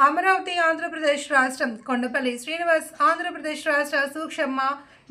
అమరావతి ఆంధ్రప్రదేశ్ రాష్ట్రం కొండపల్లి శ్రీనివాస్ ఆంధ్రప్రదేశ్ రాష్ట్ర సూక్ష్మ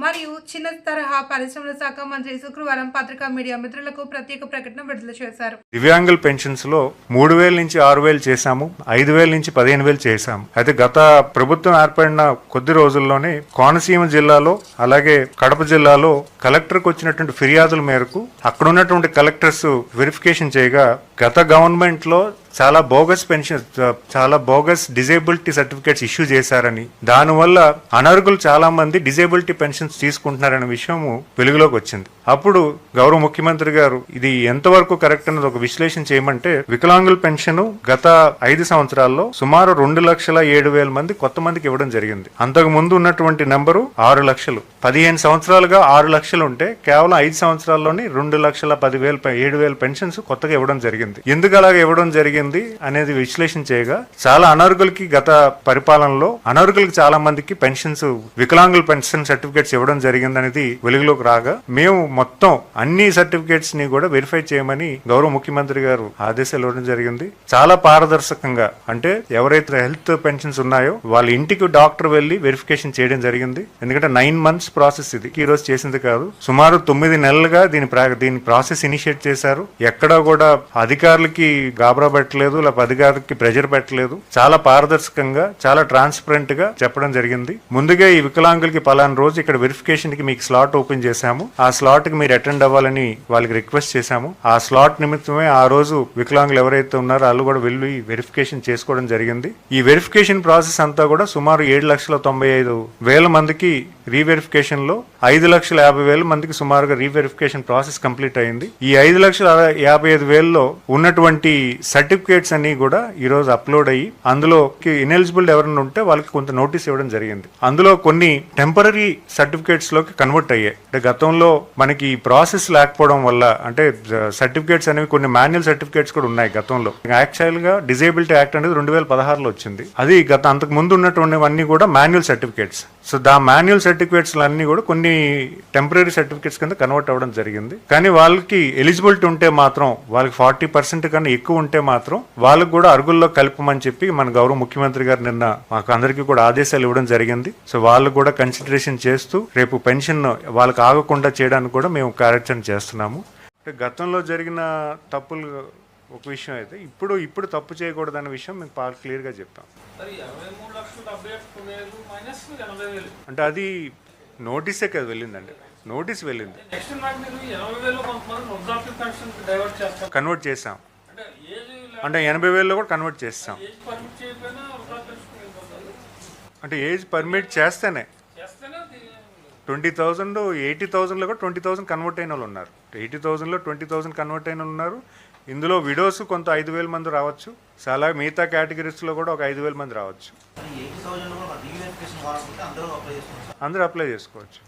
మరియు చిన్న తరహా పరిశ్రమల శాఖ మంత్రి శుక్రవారం పత్రికా మీడియా మిత్రులకు ప్రత్యేక ప్రకటన విడుదల చేశారు. దివ్యాంగుల పెన్షన్స్లో మూడు వేల నుంచి ఆరు వేలు చేశాము ఐదు వేల నుంచి పదిహేను వేలు చేశాము. అయితే గత ప్రభుత్వం ఏర్పడిన కొద్ది రోజుల్లోనే కోనసీమ జిల్లాలో అలాగే కడప జిల్లాలో కలెక్టర్కి వచ్చినటువంటి ఫిర్యాదుల మేరకు అక్కడ ఉన్నటువంటి కలెక్టర్స్ వెరిఫికేషన్ చేయగా గత గవర్నమెంట్లో చాలా బోగస్ పెన్షన్ చాలా బోగస్ డిజేబిలిటీ సర్టిఫికేట్స్ ఇష్యూ చేశారని. దానివల్ల అనర్హులు చాలా మంది డిజేబిలిటీ పెన్షన్స్ తీసుకుంటున్నారనే విషయము వెలుగులోకి వచ్చింది. అప్పుడు గౌరవ ముఖ్యమంత్రి గారు ఇది ఎంతవరకు కరెక్ట్ అన్నది ఒక విశ్లేషణ చేయమంటే వికలాంగుల పెన్షన్ గత ఐదు సంవత్సరాల్లో సుమారు రెండు లక్షల ఏడు వేల మంది కొత్త మందికి ఇవ్వడం జరిగింది. అంతకు ముందు ఉన్నటువంటి నెంబరు ఆరు లక్షలు. పదిహేను సంవత్సరాలుగా ఆరు లక్షలు ఉంటే కేవలం ఐదు సంవత్సరాల్లోని రెండు లక్షల పదివేల ఏడు వేల పెన్షన్స్ కొత్తగా ఇవ్వడం జరిగింది. ఎందుకు అలాగ ఇవ్వడం జరిగింది అనేది విశ్లేషణ చేయగా చాలా అనర్హులకి గత పరిపాలనలో అనర్హులకి చాలా మందికి పెన్షన్స్ వికలాంగుల పెన్షన్ సర్టిఫికేట్స్ ఇవ్వడం జరిగిందనేది వెలుగులోకి రాగా మేము మొత్తం అన్ని సర్టిఫికేట్స్ని కూడా వెరిఫై చేయమని గౌరవ ముఖ్యమంత్రి గారు ఆదేశాలు ఇవ్వడం జరిగింది. చాలా పారదర్శకంగా అంటే ఎవరైతే హెల్త్ పెన్షన్స్ ఉన్నాయో వాళ్ళ ఇంటికి డాక్టర్ వెళ్ళి వెరిఫికేషన్ చేయడం జరిగింది. ఎందుకంటే నైన్ మంత్స్ ప్రాసెస్ ఇది. ఈ రోజు చేసింది కాదు. సుమారు తొమ్మిది నెలలుగా దీని ప్రా- దీని ప్రాసెస్ ఇనిషియేట్ చేశారు. ఎక్కడా కూడా అధికారులకి గాబరా పెట్టలేదు లేకపోతే అధికారులకి ప్రెజర్ పెట్టలేదు. చాలా పారదర్శకంగా చాలా ట్రాన్స్పరెంట్గా చెప్పడం జరిగింది. ముందుగా ఈ వికలాంగులకి పలానా రోజు ఇక్కడ వెరిఫికేషన్కి మీకు స్లాట్ ఓపెన్ చేశాము. ఆ స్లాట్కి మీరు అటెండ్ అవ్వాలని వాళ్ళకి రిక్వెస్ట్ చేశాము. ఆ స్లాట్ నిమిత్తమే ఆ రోజు వికలాంగులు ఎవరైతే ఉన్నారో వాళ్ళు కూడా వెళ్ళి వెరిఫికేషన్ చేసుకోవడం జరిగింది. ఈ వెరిఫికేషన్ ప్రాసెస్ అంతా కూడా సుమారు ఏడు లక్షల తొంభై ఐదు వేల మందికి రీవెరిఫికేషన్లో ఐదు లక్షల యాభై వేల మందికి సుమారుగా రీవెరిఫికేషన్ ప్రాసెస్ కంప్లీట్ అయింది. ఈ ఐదు లక్షల యాభై ఐదు వేలలో ఉన్నటువంటి సర్టిఫికేట్స్ అన్ని కూడా ఈ రోజు అప్లోడ్ అయ్యి అందులో ఇనెలిజిబుల్ ఎవరైనా ఉంటే వాళ్ళకి కొంత నోటీస్ ఇవ్వడం జరిగింది. అందులో కొన్ని టెంపరీ సర్టిఫికేట్ లోకి కన్వర్ట్ అయ్యాయి. అంటే గతంలో మనకి ఈ ప్రాసెస్ లేకపోవడం వల్ల అంటే సర్టిఫికేట్స్ అనేవి కొన్ని మాన్యువల్ సర్టిఫికేట్స్ కూడా ఉన్నాయి గతంలో. యాక్చువల్గా డిజేబిలిటీ యాక్ట్ అనేది రెండు వేల పదహారులో వచ్చింది. అది గత అంతకు ముందు ఉన్నటువంటివన్నీ కూడా manual certificates. So the manual certificates అన్ని కూడా కొన్ని టెంపరీ సర్టిఫికేట్స్ కింద కన్వర్ట్ అవ్వడం జరిగింది. కానీ వాళ్ళకి ఎలిజిబిలిటీ ఉంటే మాత్రం వాళ్ళకి ఫార్టీ పర్సెంట్ కన్నా ఎక్కువ ఉంటే మాత్రం వాళ్ళకు కూడా అరుగుల్లో కలపమని చెప్పి మన గౌరవ ముఖ్యమంత్రి గారు నిన్న మాకు అందరికీ కూడా ఆదేశాలు ఇవ్వడం జరిగింది. సో వాళ్ళు కూడా కన్సిడరేషన్ చేస్తూ రేపు పెన్షన్ వాళ్ళకి ఆగకుండా చేయడానికి కూడా మేము కార్యాచరణ చేస్తున్నాము. అంటే గతంలో జరిగిన తప్పులు ఒక విషయం అయితే ఇప్పుడు ఇప్పుడు తప్పు చేయకూడదన్న విషయం మేము బాగా క్లియర్గా చెప్పాం. అంటే అది నోటీసే కదా వెళ్ళిందండి. నోటీస్ వెళ్ళింది. కన్వర్ట్ చేసాం అంటే ఎనభై వేలలో కూడా కన్వర్ట్ చేస్తాం. అంటే ఏజ్ పర్మిట్ చేస్తేనే ట్వంటీ థౌజండ్ ఎయిటీ థౌజండ్లో కూడా ట్వంటీ థౌసండ్ కన్వర్ట్ అయిన వాళ్ళు ఉన్నారు. ఎయిటీ థౌజండ్లో ట్వంటీ థౌసండ్ కన్వర్ట్ అయిన వాళ్ళు ఉన్నారు. ఇందులో విడోస్ కొంత ఐదు వేల మంది రావచ్చు. చాలా మిగతా కేటగిరీస్లో కూడా ఒక ఐదు వేల మంది రావచ్చు. థౌజండ్ అందరూ అప్లై చేసుకోవచ్చు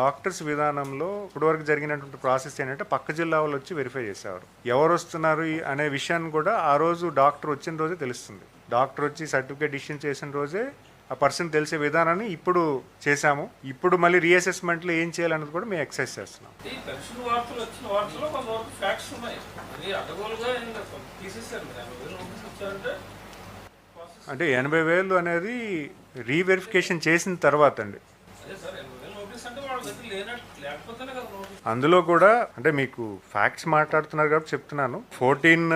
డాక్టర్స్ విధానంలో ఇప్పటివరకు జరిగినటువంటి ప్రాసెస్ ఏంటంటే పక్క జిల్లా వాళ్ళు వచ్చి వెరిఫై చేసేవారు. ఎవరు వస్తున్నారు అనే విషయాన్ని కూడా ఆ రోజు డాక్టర్ వచ్చిన రోజే తెలుస్తుంది. డాక్టర్ వచ్చి సర్టిఫికేట్ ఇష్యూ చేసిన రోజే ఆ పర్సన్ తెలిసే విధానాన్ని ఇప్పుడు చేశాము. ఇప్పుడు మళ్ళీ రీఅసెస్మెంట్లో ఏం చేయాలన్నది కూడా మేము ఎక్సర్సైజ్ చేస్తున్నాం. అంటే ఎనభై వేలు అనేది రీవెరిఫికేషన్ చేసిన తర్వాత అండి. అందులో కూడా అంటే మీకు ఫ్యాక్ట్స్ మాట్లాడుతున్నారు కాబట్టి చెప్తున్నాను. ఫోర్టీన్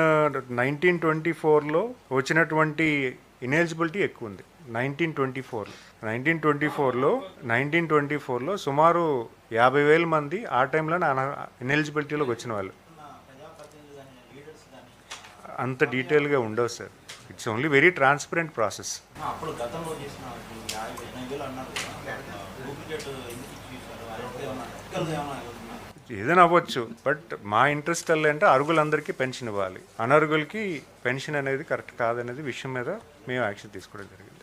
నైన్టీన్ ట్వంటీ ఫోర్లో వచ్చినటువంటి ఇనెలిజిబిలిటీ ఎక్కువ ఉంది. నైన్టీన్ ట్వంటీ ఫోర్లో నైన్టీన్ ట్వంటీ ఫోర్లో నైన్టీన్ ట్వంటీ ఫోర్లో సుమారు యాభై వేల మంది ఆ టైంలో ఇనెలిజిబిలిటీలోకి వచ్చిన వాళ్ళు. అంత డీటెయిల్గా ఉండవు sir. It's only very transparent process? ఏదైనా అవ్వచ్చు బట్ మా ఇంట్రెస్ట్ అంటే అరుగులందరికీ పెన్షన్ ఇవ్వాలి. అనర్గులకి పెన్షన్ అనేది కరెక్ట్ కాదనేది విషయం మీద మేము యాక్షన్ తీసుకోవడం జరిగింది.